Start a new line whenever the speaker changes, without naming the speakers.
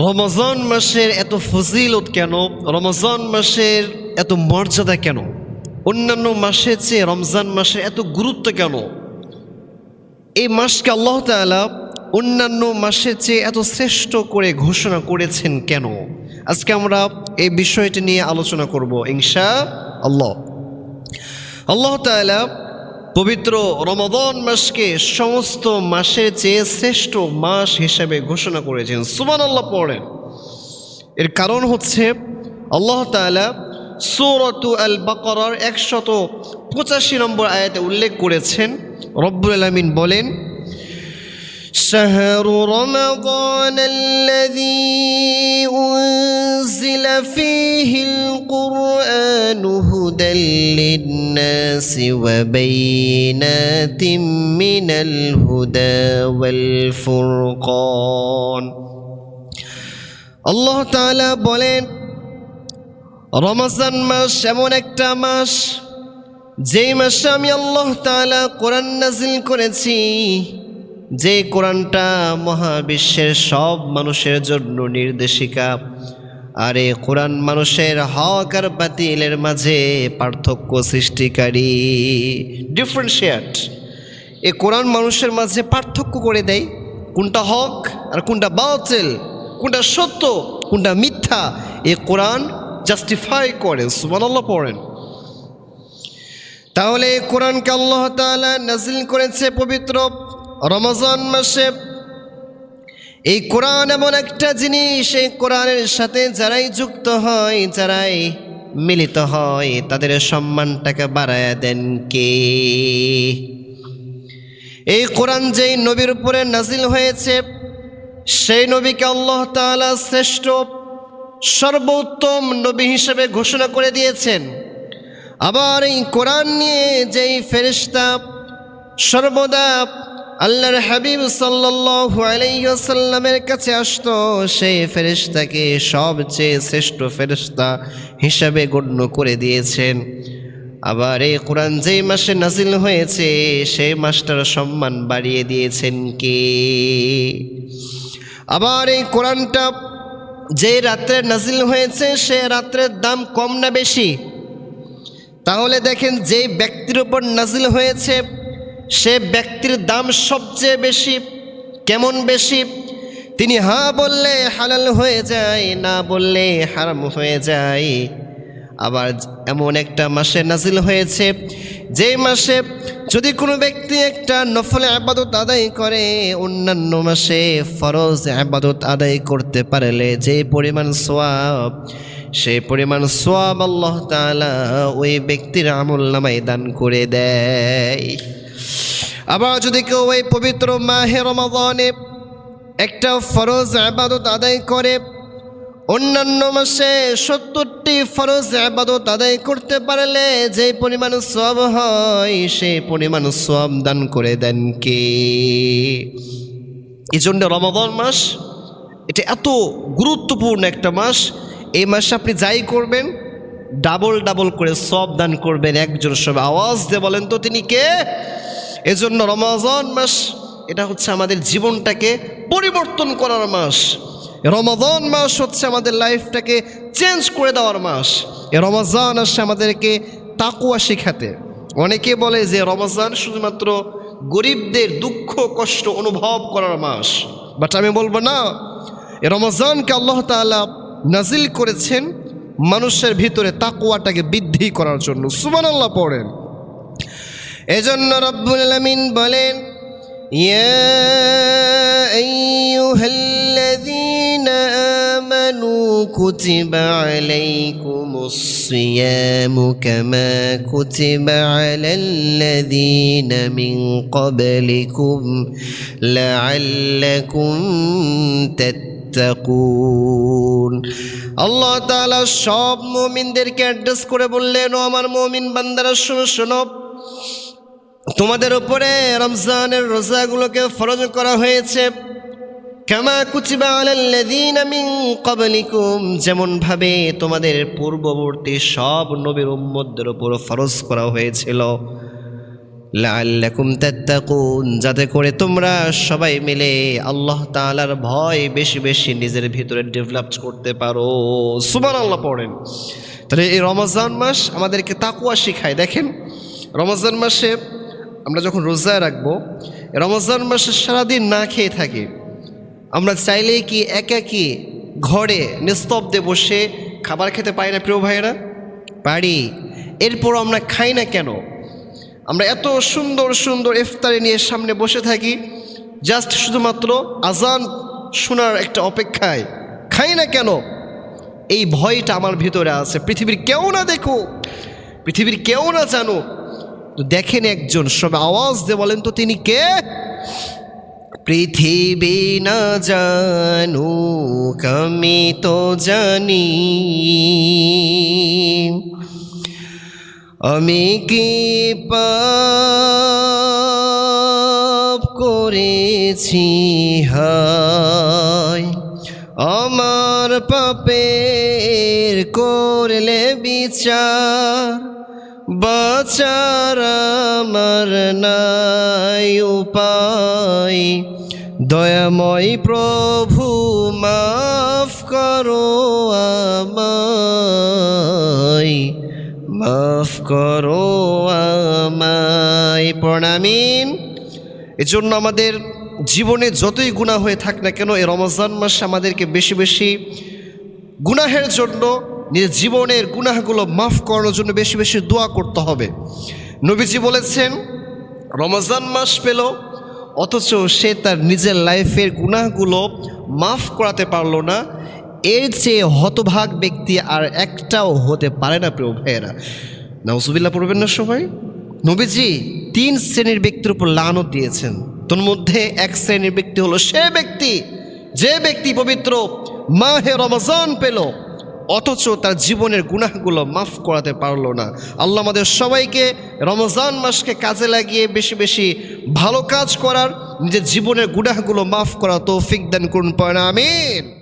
রমজান মাসের এত ফজিলত কেন? রমজান মাসের এত মর্যাদা কেন? অন্যান্য মাসের চেয়ে রমজান মাসের এত গুরুত্ব কেন? এই মাসকে আল্লাহ তাআলা অন্যান্য মাসের চেয়ে এত শ্রেষ্ঠ করে ঘোষণা করেছেন কেন? আজকে আমরা এই বিষয়টি নিয়ে আলোচনা করব ইনশা আল্লাহ। আল্লাহ তাআলা পবিত্র রমদন মাসকে সমস্ত মাসের চেয়ে শ্রেষ্ঠ মাস হিসেবে ঘোষণা করেছেন। সুমান আল্লাহ পড়েন। এর কারণ হচ্ছে, আল্লাহ তালা সৌরতু আল বাকরার একশত পঁচাশি নম্বর আয়াতে উল্লেখ করেছেন, রব্বুল আলমিন বলেন شهر رمضان الذي أنزل فيه القرآن هدى للناس وبينات من الهدى والفرقان আল্লাহ তাআলা বলেন রমজান মাস এমন একটা মাস যেই মাসে আমি আল্লাহ তাআলা কোরআন নাজিল করেছি যে কোরআনটা মহাবিশ্বের সব মানুষের জন্য নির্দেশিকা, আর এ কোরআন মানুষের হক আর বাতিলের মাঝে পার্থক্য সৃষ্টিকারী ডিফারেন্সিয়েট এ কোরআন মানুষের মাঝে পার্থক্য করে দেয়, কোনটা হক আর কোনটা বাতিল, কোনটা সত্য, কোনটা মিথ্যা, এ কোরআন জাস্টিফাই করেন সুবহানাল্লাহ পড়েন। তাহলে কোরআনকে আল্লাহ তাআলা নাজিল করেছে পবিত্র রমজান মাসে এই কোরআন এমন একটা জিনিস, এই কোরআনের সাথে যারাই যুক্ত হয়, যারাই মিলিত হয়, তাদের সম্মানটাকে বাড়ায় দেন কে? এই কোরআন যেই নবীর উপরে নাজিল হয়েছে, সেই নবীকে আল্লাহ তাআলা শ্রেষ্ঠ সর্বোত্তম নবী হিসেবে ঘোষণা করে দিয়েছেন। আবার এই কোরআন নিয়ে যেই ফেরিস্তা সর্বদা আল্লাহর হাবিব ওয়াসাল্লামের কাছে আসতো, সেই ফেরেশতাকে সবচেয়ে শ্রেষ্ঠ ফেরেশতা হিসাবে গণ্য করে দিয়েছেন। আবার এই কোরআন যেই মাসে নাজিল হয়েছে, সেই মাসটার সম্মান বাড়িয়ে দিয়েছেন কে? আবার এই কোরআনটা যে রাত্রে নাজিল হয়েছে, সে রাত্রের দাম কম না বেশি? তাহলে দেখেন যে ব্যক্তির উপর নাজিল হয়েছে সে ব্যক্তির দাম সবচেয়ে বেশি, কেমন বেশি? তিনি হা বললে হালাল হয়ে যায়, না বললে হারাম হয়ে যায়। আবার এমন একটা মাসে নাজিল হয়েছে যে মাসে যদি কোনো ব্যক্তি একটা নফল আবাদত আদায় করে, অন্যান্য মাসে ফরজ আবাদত আদায় করতে পারলে যে পরিমাণ সোয়াব সেই পরিমাণ সোয়াব আল্লাহ তাআলা ওই ব্যক্তির আমল নামায় দান করে দেয়। আবার যদি কেউ ওই পবিত্র মাহে রমাদানে একটা ফরজ আবাদত আদায় করে, অন্যান্য মাসে সত্তরটি ফরজ আবাদত আদায় করতে পারলে যে পরিমাণ সব হয় সেই পরিমাণ সব দান করে দেন কে? এই জন্য রমাদান মাস, এটা এত গুরুত্বপূর্ণ একটা মাস। এই মাসে আপনি যাই করবেন, ডাবল ডাবল করে সব দান করবেন। একজন সব আওয়াজ দিয়ে বলেন তো, তিনি কে? এজন্য রমাজান মাস, এটা হচ্ছে আমাদের জীবনটাকে পরিবর্তন করার মাস। রমাজান মাস হচ্ছে আমাদের লাইফটাকে চেঞ্জ করে দেওয়ার মাস। এ রমাজান আসছে আমাদেরকে তাকুয়া শেখাতে। অনেকে বলে যে রমাজান শুধুমাত্র গরিবদের দুঃখ, কষ্ট অনুভব করার মাস। বাট আমি বলব না, এ রমাজানকে আল্লাহ তাআলা নাজিল করেছেন মানুষের ভিতরে তাকুয়াটাকে বৃদ্ধি করার জন্য। সুমান আল্লাহ পড়েন। এজন্য রব্বুল আলামিন বলেন আইয়ুহাল্লাযীনা আমানু কুতিবা আলাইকুমুস সিয়ামু কামা কুতিবা আলাল্লাযীনা মিন ক্বাবলিকুম লাআল্লাকুম তাত্তাকুন। আল্লাহ তাআলা সব মুমিনদেরকে অ্যাড্রেস করে বললেন, ও আমার মুমিন বান্দারা, শোনো শোনো। তোমাদের উপরে রমজানের রোজাগুলোকে ফরজ করা হয়েছে। কামা কুচিবা আলাল্লাযীনা মিন ক্বাবলিকুম যেমন ভাবে তোমাদের পূর্ববর্তী সব নবীর উম্মতদের উপর ফরজ করা হয়েছিল। লাল্লাকুম তাত্তাকুন, যাতে করে তোমরা সবাই মিলে আল্লাহ তাআলার ভয় বেশি বেশি নিজের ভিতরে ডেভেলপ করতে পারো। সুমান আল্লাহ পড়েন। তাহলে এই রমজান মাস আমাদেরকে তাকুয়া শিখায়। দেখেন, রমজান মাসে আমরা যখন রোজা রাখব, রমজান মাসে সারাদিন না খেয়ে থাকি, আমরা চাইলেই কি একাকি ঘরে নিস্তব্ধে বসে খাবার খেতে পারি না, প্রিয় ভাইয়েরা? পারি। এরপর আমরা খাই না কেন? আমরা এত সুন্দর সুন্দর ইফতারি নিয়ে সামনে বসে থাকি, জাস্ট শুধুমাত্র আজান শোনার একটা অপেক্ষায়। খাই না কেন? এই ভয়টা আমার ভিতরে আছে। পৃথিবীর কেউ না দেখো পৃথিবীর কেউ না জানো দেখেন একজন সব আওয়াজ দিয়ে বলেন তো তিনি কে? পৃথিবী না জানু আমি তো জানি। আমি কি পাপ করেছি? হায়, আমার পাপের করলে বিচার। বাচার উপায়। দয়াময় প্রভু, মাফ করো আমায়। মাফ করো আমায়। প্রণামিন। এজন্য আমাদের জীবনে যতই গুণা হয়ে থাক না কেন, এই রমজান মাসে আমাদেরকে বেশি বেশি গুনাহের জন্য নিজের জীবনের গুনাহগুলো মাফ করানোর জন্য বেশি বেশি দোয়া করতে হবে। নবীজি বলেছেন, রমজান মাস পেল, অথচ সে তার নিজের লাইফের গুনাহগুলো মাফ করাতে পারল না। এর চেয়ে হতভাগ ব্যক্তি আর একটাও হতে পারে না, প্রিয় ভাইয়েরা। নাউজুবিল্লাহ, পড়বেন না সবাই? নবীজি তিন শ্রেণির ব্যক্তির উপর লানত দিয়েছেন। তোর মধ্যে এক শ্রেণির ব্যক্তি হলো সে ব্যক্তি। যে ব্যক্তি পবিত্র মাহে রমজান পেল অথচ তার জীবনের গুনাহগুলো মাফ করাতে পারল না। আল্লাহ আমাদের সবাইকে রমজান মাসকে কাজে লাগিয়ে বেশি বেশি ভালো কাজ করার, নিজের জীবনের গুনাহগুলো মাফ করা তৌফিক দেন করুন পয়না আমিন।